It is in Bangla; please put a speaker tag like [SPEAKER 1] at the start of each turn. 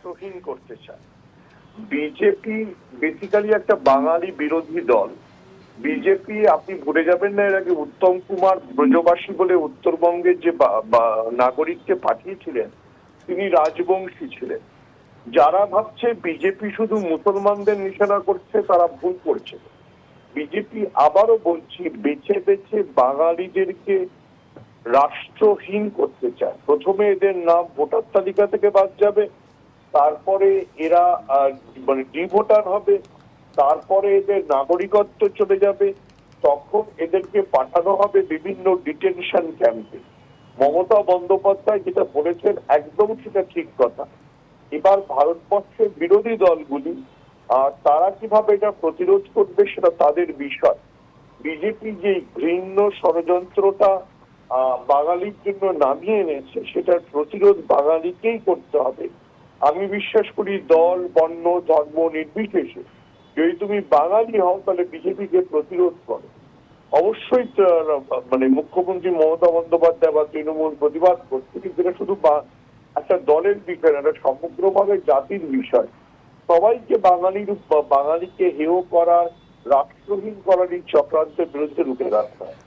[SPEAKER 1] রাষ্ট্রহীন করতে চায়। বিজেপি বেসিক্যালি একটা বাঙালি বিরোধী দল। বিজেপি আপনি ভুলে যাবেন না, এর আগে উত্তম কুমার ব্রজবাসী বলে উত্তরবঙ্গের যে নাগরিককে পাঠিয়েছিলেন, তিনি রাজবংশী ছিলেন। যারা ভাবছে বিজেপি শুধু মুসলমানদের নিশানা করছে, তারা ভুল করছে। বিজেপি আবারও বলছি, বেছে বেছে বাঙালিদেরকে রাষ্ট্রহীন করতে চায়। প্রথমে এদের নাম ভোটার তালিকা থেকে বাদ যাবে তারপরে এরা মানে ডি ভোটার হবে, তারপরে এদের নাগরিকত্ব চলে যাবে, তখন এদেরকে পাঠানো হবে বিভিন্ন ডিটেনশন ক্যাম্পে। মমতা বন্দ্যোপাধ্যায় যেটা বলেছেন একদম সেটা ঠিক কথা। এবার ভারতবর্ষের বিরোধী দলগুলি আর তারা কীভাবে এটা প্রতিরোধ করবে সেটা তাদের বিষয়। বিজেপি যে ঘৃণ্য ষড়যন্ত্রটা বাঙালির জন্য নামিয়ে এনেছে, সেটার প্রতিরোধ বাঙালিকেই করতে হবে। আমি বিশ্বাস করি দল, বর্ণ, ধর্ম নির্বিশেষে যদি তুমি বাঙালি হও, তাহলে বিজেপিকে প্রতিরোধ করো। অবশ্যই মানে মুখ্যমন্ত্রী মমতা বন্দ্যোপাধ্যায় বা তৃণমূল প্রতিবাদ করছে, কিন্তু এটা শুধু একটা দলের বিষয় না, এটা সমগ্রভাবে জাতির বিষয়। সবাইকে বাঙালির বাঙালিকে হেয় করার, রাষ্ট্রহীন করার এই চক্রান্তের বিরুদ্ধে রুখে রাখতে হয়।